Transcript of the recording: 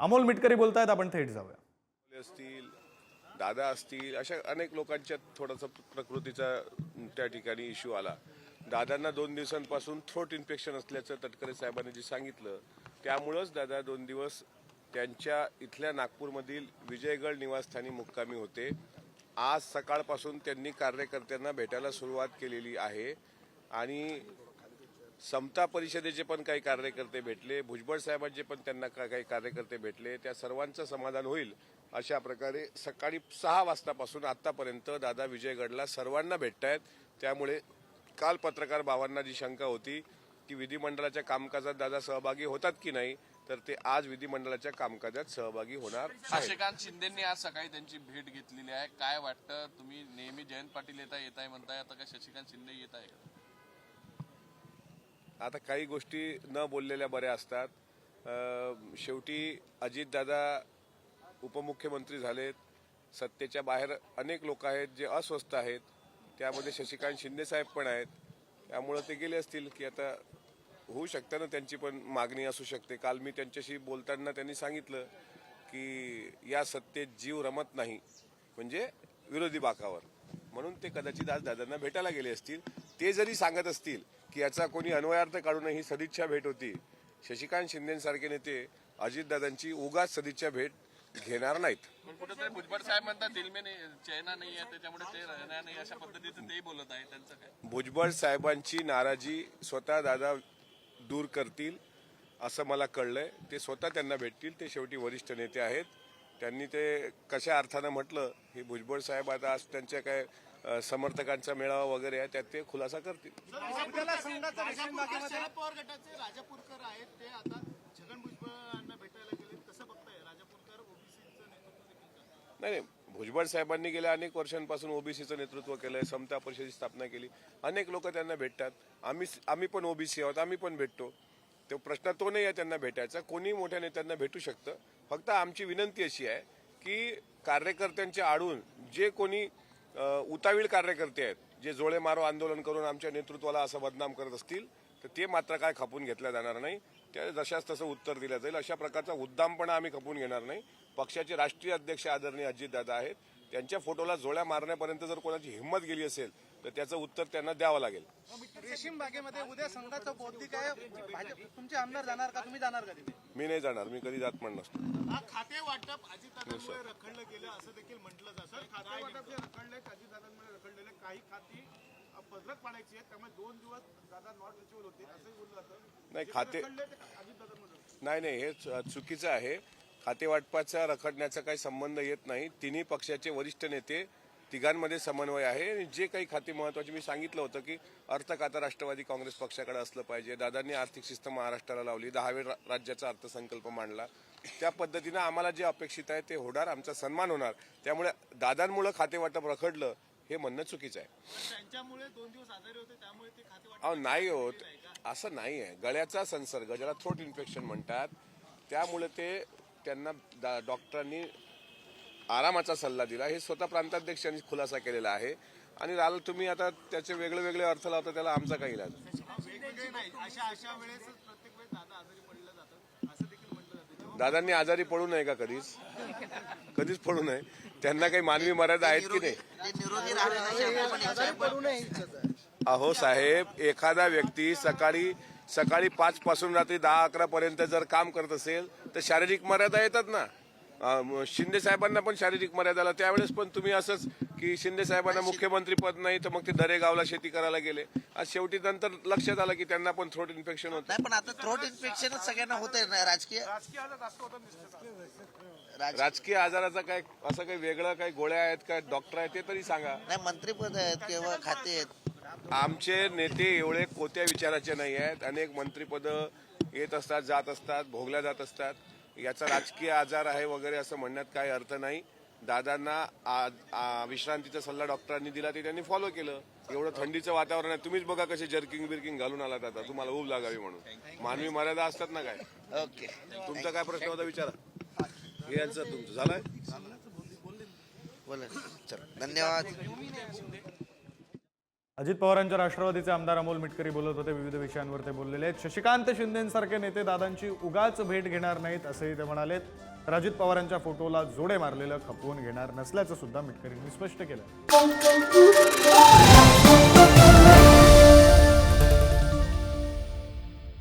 अमोल मिटकरी बोलतायत आपण थेट जाऊया. असतील दादा असतील अशा अनेक लोकांच्या थोडासा प्रकृतीचा त्या ठिकाणी इश्यू आला. दादांना दोन दिवसांपासून थ्रोट इन्फेक्शन असल्याचं तटकरे साहेबांनी जे सांगितलं त्यामुळंच दादा दोन दिवस त्यांच्या इथल्या नागपूरमधील विजयगड निवासस्थानी मुक्कामी होते. आज सकाळपासून त्यांनी कार्यकर्त्यांना भेटायला सुरुवात केलेली आहे आणि समता परिषदेचे पण काही कार्यकर्ते भेटले भुजबळ साहेबांचे पण त्यांना का- काही कार्यकर्ते भेटले. त्या सर्वांचं समाधान होईल अशा प्रकारे सकाळी सहा वाजतापासून आतापर्यंत दादा विजयगडला सर्वांना भेटतायत. त्यामुळे काल पत्रकार भावांना जी शंका होती की विधिमंडळाच्या कामकाजात दादा सहभागी होतात की नाही तर ते आज विधिमंडळाच्या कामकाजात सहभागी होणार शशिकांत शिंदेनी आज सकाळी त्यांची भेट घेतलेली आहे. काय वाटतं? तुम्ही नेहमी जयंत पाटील येता येत आहे म्हणताय. आता काय शशिकांत शिंदे येत आहे का? आता काही गोष्टी न बोललेल्या बऱ्या असतात. शेवटी अजितदादा उपमुख्यमंत्री झालेत. सत्तेच्या बाहेर अनेक लोक आहेत जे अस्वस्थ आहेत. त्यामध्ये शशिकांत शिंदेसाहेब पण आहेत. त्यामुळं ते गेले असतील की आता होऊ शकतं ना त्यांची पण मागणी असू शकते. काल मी त्यांच्याशी बोलताना त्यांनी सांगितलं की या सत्तेत जीव रमत नाही. म्हणजे विरोधी बाकावर. म्हणून ते कदाचित आज दादांना भेटायला गेले असतील. ते जरी सांगत असतील की याचा कोणी अन्वयार्थ काढू नये ही सदिच्छा भेट होती शशिकांत शिंदेसारखे नेते अजितदादांची उगाच सदिच्छा भेट घेणार नाहीत. कुठेतरी भुजबळ साहेब म्हणतात दिल में नाही चैना नाही आहे त्याच्यामुळे ते राहणार नाही अशा पद्धतीचं तेही बोलत आहे त्यांचं काय? भुजबळ साहेबांची नाराजी स्वतः दादा दूर करतील असं मला कळलंय. ते स्वतः त्यांना भेटतील ते शेवटी वरिष्ठ नेते आहेत. त्यांनी ते कशा अर्थानं म्हटलं हे भुजबळ साहेब आता आज त्यांच्या काय समर्थकांचा मेळावा वगैरे आहे त्यात ते खुलासा करतील. राजापूर- शरद पवार गटाचे राजापूरकर आहेत ते आता छगन भुजबळांना भेटायला गेले कसं बघताय? राजापूरकर ओबीसीचं नेतृत्व देखील करतात. नाही नाही. भुजबळ साहेबांनी गेल्या अनेक वर्षांपासून ओबीसीचं नेतृत्व केलंय समता परिषदेची स्थापना केली. अनेक लोक त्यांना भेटतात. आम्ही आम्ही पण ओबीसी आहोत आम्ही पण भेटतो. तो प्रश्न तो नाही आहे त्यांना भेटायचा. कोणी मोठ्या नेत्यांना भेटू शकतं? फक्त आमची विनंती अशी आहे की कार्यकर्त्यांच्या आडून जे कोणी उतावीळ कार्यकर्ते आहेत जे जोळे मारो आंदोलन करून आमच्या नेतृत्वाला असं बदनाम करत असतील तर ते मात्र काय खपून घेतल्या जाणार नाही. त्या जशाच तसं उत्तर दिलं जाईल. अशा प्रकारचा उद्दामपणा आम्ही खपून घेणार नाही. पक्षाचे राष्ट्रीय अध्यक्ष आदरणीय अजितदादा आहेत. त्यांच्या फोटोला जोळ्या मारण्यापर्यंत जर कोणाची हिंमत गेली असेल तर त्याचं उत्तर त्यांना द्यावं लागेल. रेशीम बागेमध्ये उद्या संघाचं बौद्धिक आहे. तुमचे आमदार जाणार का? तुम्ही जाणार का मी नाही जाणार मी कधी जात पण नसतो. हा खाते वाटप अजितदादांमुळे रखडलं गेलं असं देखील म्हटलं जातं. खाते वाटप जे रखडले अजितदादांमुळे रखडलेले काही खाती पाडायची आहेत त्यामुळे दोन दिवस दादा नॉट रिचेबल होते असंही बोललं जातं. नाही खाते अजितदादांमुळे नाही नाही हे चुकीचं आहे. खातेवाटपाचा रखडण्याचा काही संबंध येत नाही. तिन्ही पक्षाचे वरिष्ठ नेते तिघांमध्ये समन्वय आहे. आणि जे काही खाते महत्त्वाचे मी सांगितलं होतं की अर्थ खातं राष्ट्रवादी काँग्रेस पक्षाकडे असलं पाहिजे. दादांनी आर्थिक शिस्त महाराष्ट्राला लावली. दहावे राज्याचा अर्थसंकल्प मांडला. त्या पद्धतीनं आम्हाला जे अपेक्षित आहे ते होणार. आमचा सन्मान होणार. त्यामुळे दादांमुळे खातेवाटप रखडलं हे म्हणणं चुकीचं आहे. खाते वाटप अहो नाही होत. असं नाही आहे. गळ्याचा संसर्ग ज्याला थ्रोट इन्फेक्शन म्हणतात त्यामुळे ते त्यांना डा- डॉक्टरांनी आरामाचा सल्ला दिला. हे स्वतः प्रांताध्यक्षांनी खुलासा केलेला आहे. आणि राहिलं तुम्ही आता त्याचे वेगळे वेगळे अर्थ लावता त्याला आमचा काही इलाज नाही. वेगवेगळे नाही. अशा अशा वेळेस प्रत्येक वेळेस दादा आजारी पडलं जातं. असं देखील म्हटलं जातं. जेव्हा दादांनी आजारी पडू नये का कधीच? कधीच पडू नये. त्यांना काही मानवी मर्यादा आहेत की नाही? अहो साहेब एखादा व्यक्ती सकाळी सकाळी पाच पासून रात्री दहा अकरा पर्यंत जर काम करत असेल तर शारीरिक मर्यादा येतात ना. शिंदे साहेबांना पण शारीरिक मर्यादाला. त्यावेळेस पण तुम्ही असंच की शिंदे साहेबांना मुख्यमंत्री पद नाही तर मग ते दरेगावला शेती करायला गेले. आज शेवटी नंतर लक्षात आलं की त्यांना पण थ्रोट इन्फेक्शन होतं. नाही पण आता थ्रोट इन्फेक्शनच सगळ्यांना होत आहे राजकीय राज- राजकीय आजाराचा काय असं काही वेगळं काही गोळ्या आहेत काय डॉक्टर आहेत ते तरी सांगा. नाही मंत्रीपद आहेत किंवा खाते आहेत. आमचे नेते एवढे कोत्या विचाराचे नाही आहेत. अनेक मंत्रिपद येत असतात जात असतात भोगल्या जात असतात. याचा राजकीय आजार आहे वगैरे असं म्हणण्यात काही अर्थ नाही. दादांना विश्रांतीचा सल्ला डॉक्टरांनी दिला ते त्यांनी फॉलो केलं. एवढं थंडीचं वातावरण आहे. तुम्हीच बघा कसे जर्किंग बिर्किंग घालून आलात आता. तुम्हाला ऊब लागावी म्हणून. मानवी मर्यादा असतात ना काय? ओके तुमचा काय प्रश्न होता विचारा. हे यांचं तुमचं. झालंय? बोला. चला. धन्यवाद. अजित पवारांच्या राष्ट्रवादीचे आमदार अमोल मिटकरी बोलत होते विविध विषयांवर ते बोललेले आहेत. शशिकांत शिंदेसारखे नेते दादांची उगाच भेट घेणार नाहीत असंही ते म्हणालेत. तर अजित पवारांच्या फोटोला जोडे मारलेलं खपवून घेणार नसल्याचं सुद्धा मिटकरींनी स्पष्ट केलं.